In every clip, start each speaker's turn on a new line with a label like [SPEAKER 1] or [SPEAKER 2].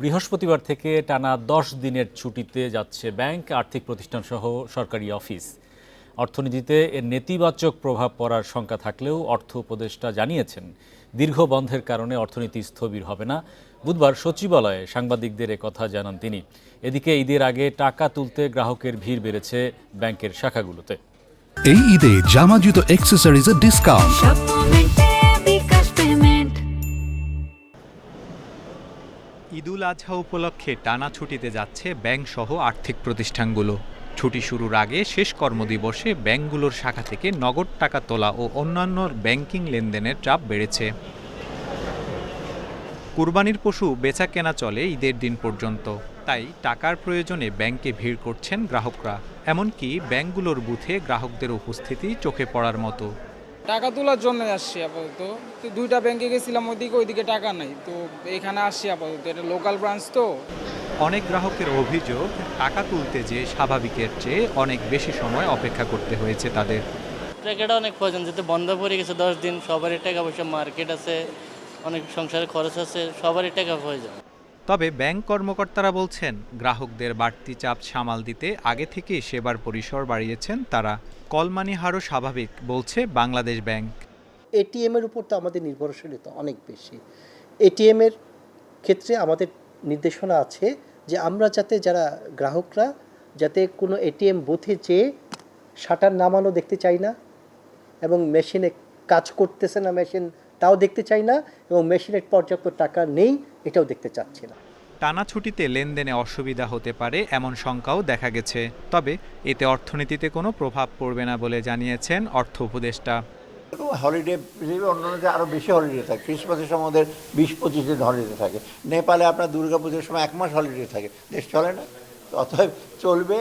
[SPEAKER 1] বৃহস্পতিবার থেকে টানা দশ দিনের ছুটিতে যাচ্ছে ব্যাংক আর্থিক প্রতিষ্ঠান সহ সরকারি অফিস। অর্থনীতিতে এর নেতিবাচক প্রভাব পড়ার শঙ্কা থাকলেও অর্থ উপদেষ্টা জানিয়েছেন দীর্ঘ বন্ধের কারণে অর্থনীতি স্থবির হবে না। বুধবার সচিবালয়ে সাংবাদিকদের কথা জানান তিনি। এদিকে ঈদের আগে টাকা তুলতে গ্রাহকের ভিড় বেড়েছে ব্যাংকের শাখাগুলোতে।
[SPEAKER 2] এই ঈদে জামা জুতো অ্যাক্সেসরিজের ডিসকাউন্ট
[SPEAKER 3] ঈদুল আজহা উপলক্ষে টানা ছুটিতে যাচ্ছে ব্যাংক সহ আর্থিক প্রতিষ্ঠানগুলো। ছুটি শুরুর আগে শেষ কর্মদিবসে ব্যাংকগুলোর শাখা থেকে নগদ টাকা তোলা ও অন্যান্য ব্যাংকিং লেনদেনের চাপ বেড়েছে। কুরবানির পশু বেচা কেনা চলে ঈদের দিন পর্যন্ত। তাই টাকার প্রয়োজনে ব্যাংকে ভিড় করছেন গ্রাহকরা। এমনকি ব্যাংকগুলোর বুথে গ্রাহকদের উপস্থিতি চোখে পড়ার মতো।
[SPEAKER 4] টাকা তোলার জন্য আসছি আপাতত। তো দুইটা ব্যাংকে গেছিলাম ওইদিকে ওইদিকে টাকা নাই। তো এখানে আসছি আপাতত। এটা লোকাল ব্রাঞ্চ তো।
[SPEAKER 3] অনেক গ্রাহকের অভিযোগ টাকা তুলতে যে স্বাভাবিকের চেয়ে অনেক বেশি সময় অপেক্ষা করতে হয়েছে তাদের।
[SPEAKER 5] টাকাটা অনেক প্রয়োজন যেহেতু বন্ধ পড়ে গেছে দশ দিন সবারই টাকা পয়সা মার্কেট আছে অনেক সংসারের খরচ আছে সবারই টাকা প্রয়োজন।
[SPEAKER 3] তবে ব্যাংক কর্মকর্তারা বলছেন, গ্রাহকদের বাড়তি চাপ সামাল দিতে আগে থেকেই সেবার পরিসর বাড়িয়েছেন তারা। কলমানি হারও স্বাভাবিক, বলছে বাংলাদেশ ব্যাংক।
[SPEAKER 6] এটিএমের উপর তো আমাদের নির্ভরশীলতা অনেক বেশি। এটিএমের ক্ষেত্রে আমাদের নির্দেশনা আছে যে আমরা যাতে যারা গ্রাহকরা, যাতে কোনো এটিএম বুথে যেয়ে শাটার নামানো দেখতে চাই না এবং মেশিনে কাজ করতেছে না, মেশিন তাও দেখতে চাই না এবং মেশিনের পর্যাপ্ত টাকা নেই এটাও দেখতে চাচ্ছি না।
[SPEAKER 3] টানা ছুটিতে লেনদেনে অসুবিধা হতে পারে এমন শঙ্কাও দেখা গেছে তবে এতে অর্থনীতিতে কোনো প্রভাব পড়বে না বলে জানিয়েছেন অর্থ উপদেষ্টা।
[SPEAKER 7] হলিডে পৃথিবীর অন্যান্য আরও বেশি হলিডে থাকে ক্রিসমাসের সময় ওদের বিশ পঁচিশ দিন হলিডে থাকে। নেপালে আপনার দুর্গা পুজোর সময় এক মাস হলিডে থাকে দেশ চলে না তো অতএব চলবে।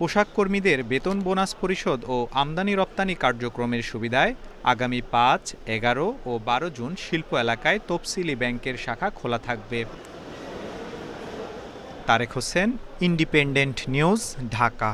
[SPEAKER 3] পোশাক কর্মীদের বেতন বোনাস পরিশোধ ও আমদানি রপ্তানি কার্যক্রমের সুবিধায় আগামী পাঁচ, এগারো ও বারো জুন শিল্প এলাকায় তফসিলি ব্যাংকের শাখা খোলা থাকবে। Tarek Hossain, Independent News, Dhaka.